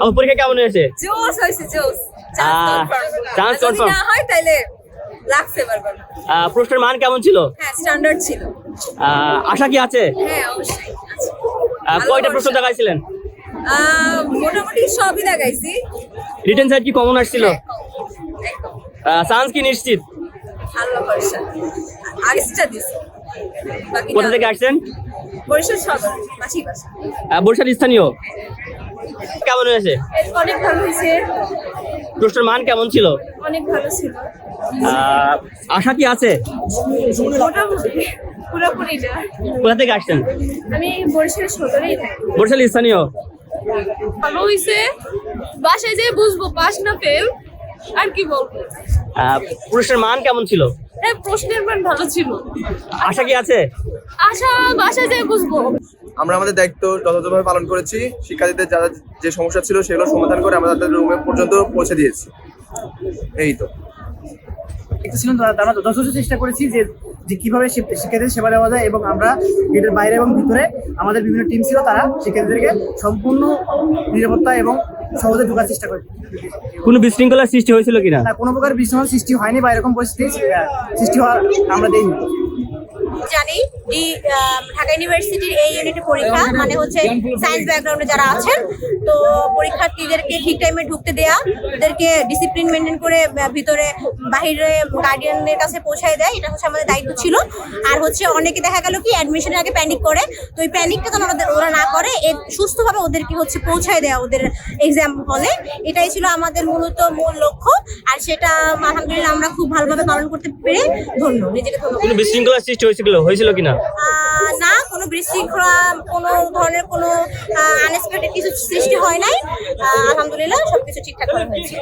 আমার পরীক্ষা কেমন হয়েছে? জোস হয়েছে জোস যদি না হয় তাইলে লাগছে বারবার প্রশ্নের মান কেমন ছিল? হ্যাঁ স্ট্যান্ডার্ড ছিল। আশা কি আছে? হ্যাঁ অবশ্যই কয়টা প্রশ্ন দেখাইছিলেন? মোটামুটি সবই লাগাইছি রিটেন সাইড কি কমন আসছিল? হ্যাঁ, চান্স কি নিশ্চিত? আল্লাহ ভরসা আগেরটা দিছি। কোথা থেকে আসছেন? বরিশাল সদর মাসি বাসা। বরিশাল স্থানীয়? কেমন হয়েছে? অনেক ভালো হয়েছে। প্রশ্নের মান কেমন ছিল? অনেক ভালো ছিল। আশা কি আছে? পুরোপুরি না। কোথা থেকে আসছেন? আমি বরিশাল সদরেই থাকি। বরিশাল স্থানীয়? ভালো হয়েছে। বাসায় যেয়ে বুঝব পাস না ফেল আর কি বলব। প্রশ্নের মান কেমন ছিল? হ্যাঁ প্রশ্নের মান ভালো ছিল। আশা কি আছে? আশা বাসায় যেয়ে বুঝব। আমরা আমাদের দায়িত্ব যথাযথভাবে পালন করেছি। শিক্ষার্থীদের যারা যে সমস্যা ছিল সেগুলো সমাধান করে আমরা তাদের রুমে পর্যন্ত পৌঁছে দিয়েছি। এই তো। একটা ছিল তারা- আমরা যথেষ্ট চেষ্টা করেছি যে যে কীভাবে শিক- শিক্ষার্থীদের সেবা দেওয়া যায় এবং আমরা গেটের বাইরে এবং ভিতরে আমাদের বিভিন্ন টিম ছিল তারা শিক্ষার্থীদেরকে সম্পূর্ণ নিরাপত্তা এবং সহজে ঢোকার চেষ্টা করে। কোনো বিশৃঙ্খলার সৃষ্টি হয়েছিল কিনা? না কোনো প্রকার বিশৃঙ্খলা সৃষ্টি হয়নি বা এরকম পরিস্থিতি সৃষ্টি হওয়ার আমরা দেইনি। জানি। এই আহ, ঢাকা ইউনিভার্সিটির এই ইউনিটের পরীক্ষা মানে হচ্ছে সায়েন্স ব্যাকগ্রাউন্ডে যারা আছেন তো পরীক্ষার্থীদেরকে ঠিক টাইমে ঢুকতে দেয়া ওদেরকে ডিসিপ্লিন মেনটেন করে ভিতরে বাহিরে গার্ডিয়ানদের কাছে পৌঁছায় দেয় এটা হচ্ছে আমাদের দায়িত্ব ছিল। আর হচ্ছে অনেকে দেখা গেল কি অ্যাডমিশনের আগে প্যানিক করে তো এই প্যানিকটা যেন ওদের ওরা না করে সুস্থভাবে ওদেরকে হচ্ছে পৌঁছায় দেওয়া ওদের এক্সাম হলে এটাই ছিল আমাদের মূলত মূল লক্ষ্য আর সেটা আলহামদুলিল্লাহ আমরা খুব ভালোভাবে পালন করতে পেরে ধন্য নিজেকে ধন্য কোনো বিশৃঙ্খলার সৃষ্টি হয়েছিল হয়েছিল কোনো? বিশৃঙ্খলা কোনো ধরনের কোনো আনএক্সপেক্টেড কিছু সৃষ্টি হয় নাই। আলহামদুলিল্লাহ সবকিছু ঠিকঠাক হয়েছে।